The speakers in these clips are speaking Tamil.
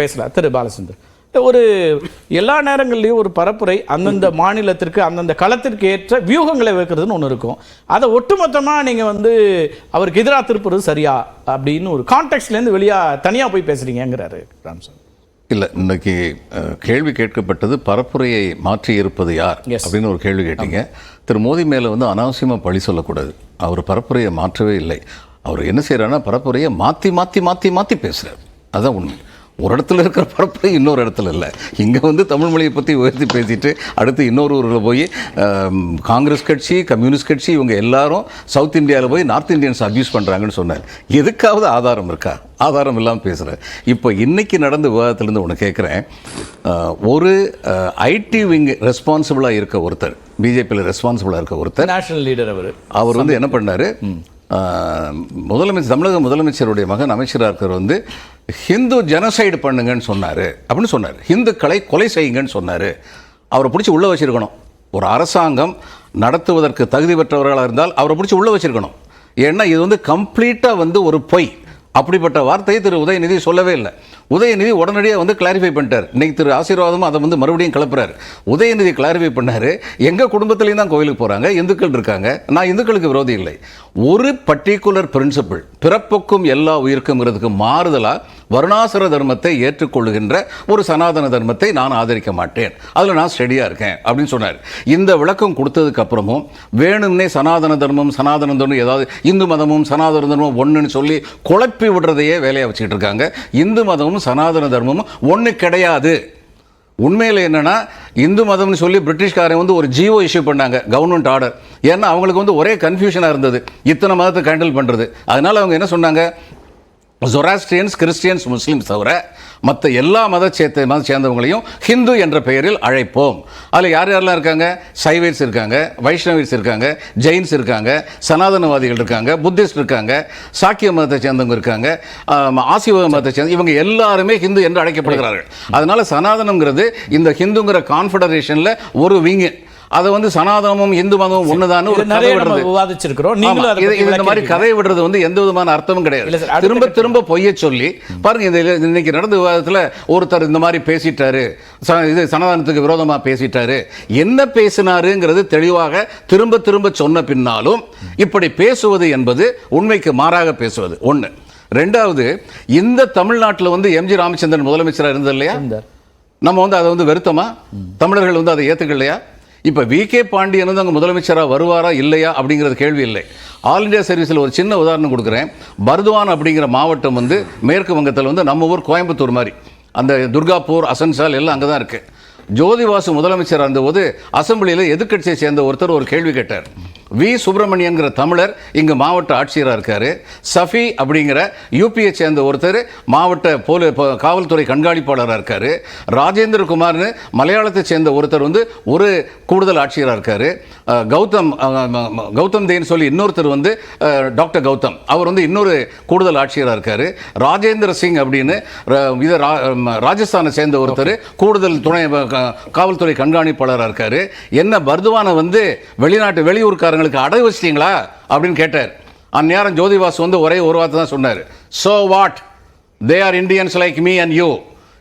பேசலாம் திரு பாலச்சந்தர் ஒரு எல்லா நேரங்கள்லையும் ஒரு பரப்புரை அந்தந்த மாநிலத்திற்கு அந்தந்த களத்திற்கு ஏற்ற வியூகங்களை வைக்கிறதுன்னு ஒன்று இருக்கும். அதை ஒட்டுமொத்தமாக நீங்கள் வந்து அவருக்கு எதிராக திருப்புறது சரியா அப்படின்னு ஒரு கான்டெக்ட்லேருந்து வெளியாக தனியாக போய் பேசுறீங்கங்கிறாரு ராம்சாமி. இல்லை இன்னைக்கு கேள்வி கேட்கப்பட்டது பரப்புரையை மாற்றி இருப்பது யார். அப்படின்னு ஒரு கேள்வி கேட்டீங்க. திரு மோடி மேலே வந்து அனாவசியமாக பழி சொல்லக்கூடாது. அவர் பரப்புரையை மாற்றவே இல்லை. அவர் என்ன செய்கிறாருன்னா பரப்புரையை மாற்றி மாற்றி மாற்றி மாற்றி பேசுகிறார் அதான் உண்மை. ஒரு இடத்துல இருக்கிற பரப்புரை இன்னொரு இடத்துல இல்லை. இங்கே வந்து தமிழ் மொழியை பற்றி உயர்த்தி பேசிட்டு அடுத்து இன்னொரு ஊரில் போய் காங்கிரஸ் கட்சி கம்யூனிஸ்ட் கட்சி இவங்க எல்லாரும் சவுத் இந்தியாவில் போய் நார்த் இந்தியன்ஸ் அப்யூஸ் பண்ணுறாங்கன்னு சொன்னார். எதுக்காவது ஆதாரம் இருக்கா? ஆதாரம் இல்லாமல் பேசுகிறேன் இப்போ இன்னைக்கு நடந்த விவாதத்திலேருந்து ஒன்று கேட்குறேன் ஒரு ஐடி விங் ரெஸ்பான்சிபிளாக இருக்க ஒருத்தர் பிஜேபியில் ரெஸ்பான்சிபிளாக இருக்க ஒருத்தர் நேஷனல் லீடர் அவர். அவர் வந்து என்ன பண்ணாரு? முதலமைச்சர் தமிழக முதலமைச்சருடைய மகன் அமைச்சராக இருக்கிறவர் வந்து ஹிந்து ஜெனசைடு பண்ணுங்கன்னு சொன்னார். அப்படின்னு சொன்னார். ஹிந்துக்களை கொலை செய்யுங்கன்னு சொன்னார். அவரை பிடிச்சி உள்ளே வச்சிருக்கணும். ஒரு அரசாங்கம் நடத்துவதற்கு தகுதி பெற்றவர்களாக இருந்தால் அவரை பிடிச்சி உள்ளே வச்சுருக்கணும். ஏன்னா இது வந்து கம்ப்ளீட்டாக வந்து ஒரு பொய். அப்படிப்பட்ட வார்த்தையை திரு உதயநிதி சொல்லவே இல்லை. உதயநிதி உடனடியாக வந்து கிளாரிஃபை பண்ணிட்டார். இன்னைக்கு திரு ஆசீர்வாதமும் அதை வந்து மறுபடியும் கிளப்புறாரு. உதயநிதி கிளாரிஃபை பண்ணார். எங்கள் குடும்பத்துலேயும் தான் கோயிலுக்கு போகிறாங்க இந்துக்கள் இருக்காங்க. நான் இந்துக்களுக்கு விரோதி இல்லை. ஒரு பர்டிகுலர் பிரின்சிபிள் பிறப்புக்கும் எல்லா உயிருக்கும்ங்கிறதுக்கு மாறுதலாக வருணாசுர தர்மத்தை ஏற்றுக்கொள்கின்ற ஒரு சனாதன தர்மத்தை நான் ஆதரிக்க மாட்டேன். அதில் நான் ஸ்டெடியாக இருக்கேன் அப்படின்னு சொன்னார். இந்த விளக்கம் கொடுத்ததுக்கு அப்புறமும் வேணும்னே சனாதன தர்மம் சனாதன தர்மம் ஏதாவது இந்து மதமும் சனாதன தர்மம் ஒன்றுன்னு சொல்லி குழப்பி விடுறதையே வேலையாக வச்சுக்கிட்டு இருக்காங்க. இந்து மதமும் சனாதன தர்மமும் ஒன்று கிடையாது. உண்மையில் என்னென்னா இந்து மதம்னு சொல்லி பிரிட்டிஷ்காரன் வந்து ஒரு ஜியோ இஷ்யூ பண்ணாங்க கவர்மெண்ட் ஆர்டர். ஏன்னா அவங்களுக்கு வந்து ஒரே கன்ஃபியூஷனாக இருந்தது. இத்தனை மதத்தை கேண்டில் பண்ணுறது அதனால் அவங்க என்ன சொன்னாங்க? ஜொராஸ்ட்ரியன்ஸ் கிறிஸ்டியன்ஸ் முஸ்லீம்ஸ் தவிர மற்ற எல்லா மத சேர்த்த மத சேர்ந்தவங்களையும் ஹிந்து என்ற பெயரில் அழைப்போம். அதில் யார் யாரெல்லாம் இருக்காங்க? சைவேட்ஸ் இருக்காங்க வைஷ்ணவிஸ் இருக்காங்க ஜெயின்ஸ் இருக்காங்க சனாதனவாதிகள் இருக்காங்க புத்திஸ்ட் இருக்காங்க சாக்கிய மதத்தை சேர்ந்தவங்க இருக்காங்க ஆசிவ மதத்தை சேர்ந்த இவங்க எல்லாருமே ஹிந்து என்று அழைக்கப்படுகிறார்கள். அதனால சனாதனம்ங்கிறது இந்த ஹிந்துங்கிற கான்ஃபெடரேஷனில் ஒரு விங்கு அதை வந்து சனாதனமும் இந்து மதமும் ஒண்ணுதான்னு இது ஒரு கதை விடுறது. விவாதிச்சிருக்கிறோம். இந்த மாதிரி. கதையை விடுறது வந்து எந்த விதமான அர்த்தமும் கிடையாது. திரும்ப. திரும்ப பொய்ய சொல்லி பாருங்க இந்த இன்னைக்கு நடந்த விவாதத்துல ஒருத்தர் இந்த மாதிரி பேசிட்டாரு. இது சனாதனத்துக்கு விரோதமா பேசிட்டாரு. என்ன பேசினாருங்கிறது தெளிவாக திரும்ப திரும்ப சொன்ன பின்னாலும் இப்படி பேசுவது என்பது உண்மைக்கு மாறாக பேசுவது. ஒண்ணு. ரெண்டாவது இந்த தமிழ்நாட்டில் வந்து எம்ஜி ராமச்சந்திரன் முதலமைச்சராக இருந்தது இல்லையா. நம்ம வந்து அதை வந்து வருத்தமா தமிழர்கள் வந்து அதை ஏற்றுக்கலையா இப்போ வி கே பாண்டியன் வந்து அங்கே முதலமைச்சராக வருவாரா இல்லையா அப்படிங்கிறது கேள்வி இல்லை. ஆல் இந்தியா சர்வீஸில் ஒரு சின்ன உதாரணம் கொடுக்குறேன். பர்துவான் அப்படிங்கிற மாவட்டம் வந்து மேற்கு வங்கத்தில் வந்து நம்ம ஊர் கோயம்புத்தூர் மாதிரி. அந்த துர்காப்பூர் அசன்சால் எல்லாம் அங்கே தான் இருக்குது ஜோதிவாசு முதலமைச்சராக இருந்தபோது அசம்பிளியில் எதிர்க்கட்சியை சேர்ந்த ஒருத்தர் ஒரு கேள்வி கேட்டார். வி. சுப்பிரமணியன்கிற தமிழர் இங்கு மாவட்ட ஆட்சியராக இருக்காரு. சஃபி அப்படிங்கிற யூபியை சேர்ந்த ஒருத்தர் மாவட்ட போலி காவல்துறை கண்காணிப்பாளராக இருக்காரு. ராஜேந்திர குமார்னு மலையாளத்தை சேர்ந்த ஒருத்தர் வந்து ஒரு கூடுதல் ஆட்சியராக இருக்காரு. கௌதம் கௌதம் தேன்னு சொல்லி இன்னொருத்தர் வந்து டாக்டர் கௌதம். அவர் வந்து இன்னொரு கூடுதல் ஆட்சியராக இருக்காரு. ராஜேந்திர சிங் அப்படின்னு இது ராஜஸ்தானை சேர்ந்த ஒருத்தர் கூடுதல் துணை காவல்துறை கண்காணிப்பாளராக இருக்காரு. என்ன பர்துவானை வந்து வெளிநாட்டு தங்களுக்கு அடகு வச்சிட்டிங்களா? அப்படின்னு கேட்டார். அந்நேரம் ஜோதிவாஸ் வந்து ஒரே ஒரு வார்த்தை தான் சொன்னார். So what they are Indians like me and you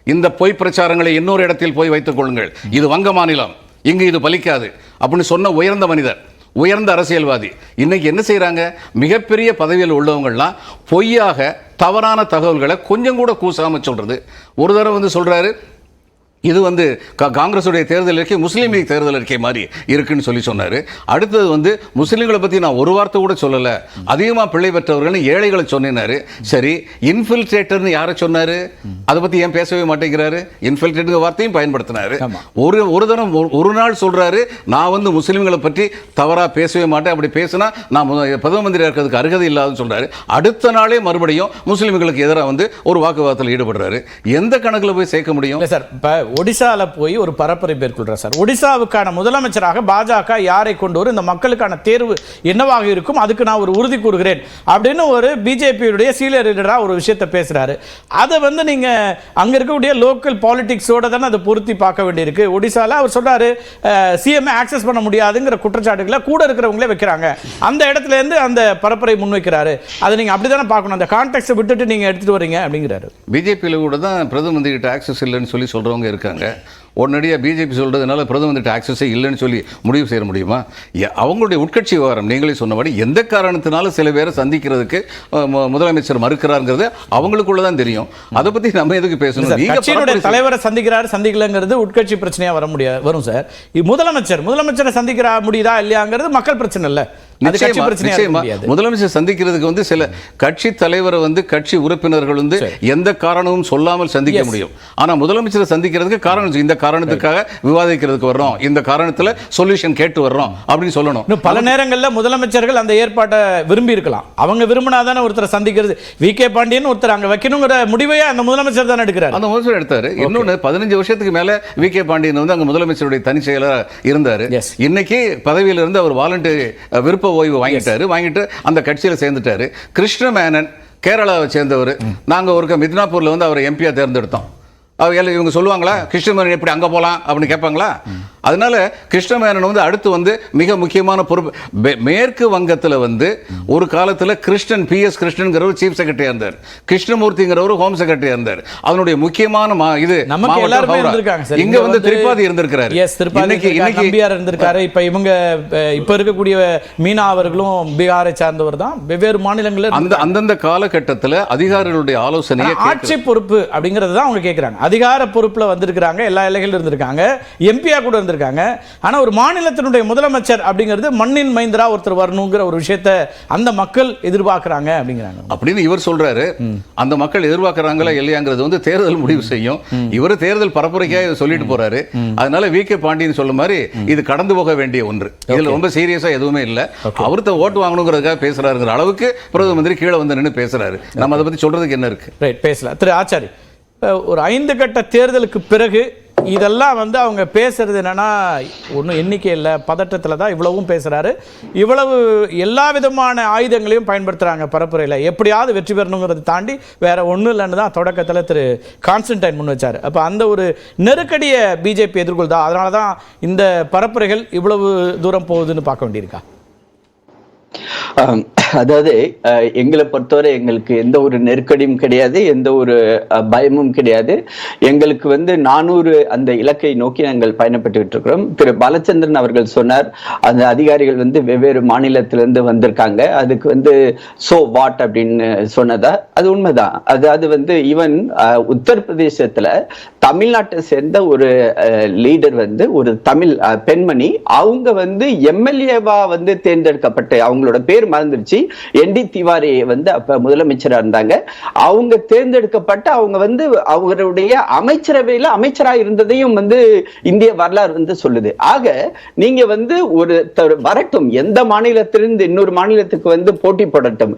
இந்த பொய் பிரச்சாரங்களை இன்னொரு இடத்தில் போய் வைத்துக் கொள்ளுங்கள். இது வங்க மாநிலம். இங்கு இது பலிக்காது. அப்படின்னு சொன்ன உயர்ந்த மனிதர் உயர்ந்த அரசியல்வாதி இன்னைக்கு என்ன செய்கிறாங்க மிகப்பெரிய பதவியில் உள்ளவங்கள்லாம் பொய்யாக தவறான தகவல்களை கொஞ்சம் கூட கூசாமல் சொல்றது. ஒரு தடவை வந்து சொல்றாரு இது வந்து காங்கிரஸுடைய தேர்தல் அறிக்கை முஸ்லீம் லீக் தேர்தல் அறிக்கை மாதிரி இருக்குன்னு சொல்லி சொன்னார். அடுத்தது வந்து முஸ்லீம்களை பற்றி நான் ஒரு வார்த்தை கூட சொல்லலை. அதிகமாக பிள்ளை பெற்றவர்கள்னு ஏழைகளை சொன்னாரு சரி இன்ஃபில்ட்ரேட்டர்னு யாரை சொன்னார்? அதை பற்றி ஏன் பேசவே மாட்டேங்கிறாரு? இன்ஃபில்ட்ரேட்டுங்க வார்த்தையும் பயன்படுத்தினாரு. ஒரு ஒரு தரம் ஒரு- ஒரு நாள் சொல்றாரு நான் வந்து முஸ்லீம்களை பற்றி தவறா பேசவே மாட்டேன். அப்படி பேசினா நான் பிரதம மந்திரி இருக்கிறதுக்கு அருகதை இல்லாதுன்னு சொல்றாரு. அடுத்த நாளே மறுபடியும் முஸ்லீம்களுக்கு எதிராக வந்து ஒரு வாக்குவாதத்தில் ஈடுபடுறாரு. எந்த கணக்குல போய் சேர்க்க முடியும்? சார் இப்ப ஒடிசாவில் போய் ஒரு பரப்புரை மேற்கொள்கிறார் சார். ஒடிசாவுக்கான முதலமைச்சராக பாஜக யாரை கொண்டு வரும்? இந்த மக்களுக்கான தேர்வு என்னவாக இருக்கும்? அதுக்கு நான் ஒரு உறுதி கூறுகிறேன். அப்படின்னு ஒரு பிஜேபியுடைய சீனியர் லீடராக ஒரு விஷயத்தை பேசுகிறாரு அதை வந்து நீங்கள் அங்கே இருக்கக்கூடிய லோக்கல் பாலிடிக்ஸோட தானே அதை பொருத்தி பார்க்க வேண்டியிருக்கு. ஒடிசாவில் அவர் சொல்கிறாரு சிஎம் ஆக்சஸ் பண்ண முடியாதுங்கிற குற்றச்சாட்டுகளை கூட இருக்கிறவங்களே வைக்கிறாங்க. அந்த இடத்துலேருந்து அந்த பரப்புரை முன்வைக்கிறாரு. அதை நீங்கள் அப்படி தானே பார்க்கணும்? அந்த கான்டெக்ட் விட்டுட்டு நீங்கள் எடுத்துகிட்டு வரீங்க அப்படிங்கிறாரு. பிஜேபியில் கூட தான் பிரதம மந்திரி கிட்ட ஆக்சஸ் இல்லைன்னு சொல்லி சொல்கிறவங்க இருக்காங்க. உடனடியாக பிஜேபி சொல்கிறதுனால பிரதம மந்திரி ஆக்சஸே இல்லைன்னு சொல்லி முடிவு செய்ய முடியுமா? அவங்களுடைய உட்கட்சி விவகாரம் நீங்களே சொன்னபடி எந்த காரணத்தினால சில பேரை சந்திக்கிறதுக்கு முதலமைச்சர் மறுக்கிறாருங்கிறது அவங்களுக்குள்ள தான் தெரியும். அதை பற்றி நம்ம எதுக்கு பேசணும்? தலைவரை சந்திக்கிறாரு சந்திக்கலங்கிறது உட்கட்சி பிரச்சனையா வர முடியாது வரும் சார். முதலமைச்சர் முதலமைச்சரை சந்திக்கிறா முடியுதா இல்லையாங்கிறது மக்கள் பிரச்சனை இல்ல. முதலமைச்சர் சந்திக்கிறதுக்கு வந்து சில கட்சி தலைவரை வந்து கட்சி உறுப்பினர்கள் வந்து எந்த காரணமும் சொல்லாமல் சந்திக்க முடியும். ஆனா முதலமைச்சரை சந்திக்கிறதுக்கு காரணம். இந்த காரணத்துக்காக விவாதிக்கிறதுக்கு வர்றோம். இந்த காரணத்துல சொல்யூஷன் கேட்டு வர்றோம் அப்படின்னு சொல்லணும். பல நேரங்கள்ல முதலமைச்சர்கள் அந்த ஏற்பாட்டை விரும்பி இருக்கலாம். அவங்க விரும்பினாதானே ஒருத்தரை சந்திக்கிறது. வி. கே. பாண்டியன் ஒருத்தர் அங்க வைக்கணுங்கிற முடிவையே அந்த முதலமைச்சர் தானே எடுக்கிறாரு. அந்த முதலமைச்சர் எடுத்தாரு. இன்னொன்னு பதினஞ்சு வருஷத்துக்கு மேல வி. கே. பாண்டியன் வந்து அங்க முதலமைச்சருடைய தனி செயலர் இருந்தாரு. இன்னைக்கு பதவியில இருந்து அவர் வாலண்டியர் விருப்ப ஓய்வு வாங்கிட்டாரு. வாங்கிட்டு அந்த கட்சியில சேர்ந்துட்டாரு. கிருஷ்ண மேனன் கேரளாவை சேர்ந்தவர். நாங்க ஒருக்க மித்னாப்பூர்ல வந்து அவரை எம்பியா தேர்ந்தெடுத்தோம். அவர் இவங்க சொல்லுவாங்களா? கிருஷ்ணமேனன் எப்படி அங்க போலாம்? அப்படின்னு கேட்பாங்களா? அதனால கிருஷ்ணமேனன் வந்து அடுத்து வந்து மிக முக்கியமான பொறுப்பு. மேற்கு வங்கத்துல வந்து ஒரு காலத்துல கிருஷ்ணன் பி எஸ் கிருஷ்ணன்கிறவர் சீஃப் செக்ரட்டரியா இருந்தார் கிருஷ்ணமூர்த்திங்கிறவர் ஹோம் செக்ரட்டரியா இருந்தார் அதனுடைய முக்கியமான இது இங்க வந்து திரிபாதி இருந்திருக்கிறாரு. எஸ் திரிபாதி இன்னைக்கு இருந்திருக்காரு, இப்ப இவங்க இப்ப இருக்கக்கூடிய மீனா அவர்களும் பீகாரை சார்ந்தவர் தான். வெவ்வேறு மாநிலங்கள்ல அந்த அந்தந்த காலகட்டத்துல அதிகாரிகளுடைய ஆலோசனையை ஆட்சி பொறுப்பு அப்படிங்கறது தான் அவங்க கேக்குறாங்க. அதிகார பொறுப்புல வந்திருக்காங்க எல்லா எல்லைகளும் இருந்திருக்காங்க. எம்பியா கூட இருந்திருக்காங்க ஆனா ஒரு மாநிலத்தினுடைய முதலமைச்சர் அப்படிங்கிறது மண்ணின் மைந்தரா ஒருத்தர் வரணுங்கிற ஒரு விஷயத்த அந்த மக்கள் எதிர்பார்க்கறாங்க அப்படிங்கிறாங்க. அப்படின்னு இவர் சொல்றாரு. அந்த மக்கள் எதிர்பார்க்கறாங்களா இல்லையாங்கிறது வந்து தேர்தல் முடிவு செய்யும். இவர் தேர்தல் பரப்புரைக்காக சொல்லிட்டு போறாரு. அதனால வி. கே. பாண்டியன் சொல்ல மாதிரி இது கடந்து போக வேண்டிய ஒன்று. இதுல ரொம்ப சீரியஸா எதுவுமே இல்ல. அவர்த்த ஓட்டு வாங்கணுங்கிறதுக்காக பேசுறாருங்கிற அளவுக்கு பிரதம மந்திரி கீழே வந்து நின்னு பேசுறாரு. நம்ம அதை பத்தி சொல்றதுக்கு என்ன இருக்கு? ரைட் பேசலாம். திரு ஆச்சாரி ஒரு ஐந்து கட்ட தேர்தலுக்கு பிறகு இதெல்லாம் வந்து அவங்க பேசுறது என்னன்னா ஒன்றும் எண்ணிக்கை இல்லை பதட்டத்தில் தான் இவ்வளவும் பேசுறாரு. இவ்வளவு எல்லா விதமான ஆயுதங்களையும் பயன்படுத்துறாங்க பரப்புரையில். எப்படியாவது வெற்றி பெறணுங்கிறத தாண்டி வேற ஒன்றும் இல்லைன்னு தான் தொடக்கத்தில் திரு கான்ஸ்டன்டைன் முன் வச்சார். அப்போ அந்த ஒரு நெருக்கடியை பிஜேபி எதிர்கொள்தா? அதனால தான் இந்த பரப்புரைகள் இவ்வளவு தூரம் போகுதுன்னு பார்க்க வேண்டியிருக்கா? அதாவது எங்களை பொறுத்தவரை எங்களுக்கு எந்த ஒரு நெருக்கடியும் கிடையாது எந்த ஒரு பயமும் கிடையாது. எங்களுக்கு வந்து நானூறு அந்த இலக்கை நோக்கி நாங்கள் பயணப்பட்டுக்கிட்டு இருக்கிறோம். திரு. பாலச்சந்திரன் அவர்கள் சொன்னார் அந்த அதிகாரிகள் வந்து வெவ்வேறு மாநிலத்திலிருந்து வந்திருக்காங்க. அதுக்கு வந்து சோ வாட் அப்படின்னு சொன்னதா? அது உண்மைதான். அதாவது வந்து ஈவன் உத்தரப்பிரதேசத்துல தமிழ்நாட்டை சேர்ந்த ஒரு லீடர் வந்து ஒரு தமிழ் பெண்மணி. அவங்க வந்து எம்எல்ஏவா வந்து தேர்ந்தெடுக்கப்பட்ட அவங்களோட பேர் மறந்துருச்சு. என் டி திவாரி வந்து அப்ப முதலமைச்சரா இருந்தாங்க. அவங்க தேர்ந்தெடுக்கப்பட்ட அவங்க வந்து அவருடைய அமைச்சரவையில அமைச்சரா இருந்ததையும் வந்து இந்திய வரலாறு வந்து சொல்லுது. ஆக நீங்க வந்து ஒரு வரட்டும். எந்த மாநிலத்திலிருந்து இன்னொரு மாநிலத்துக்கு வந்து போட்டி போடட்டும்.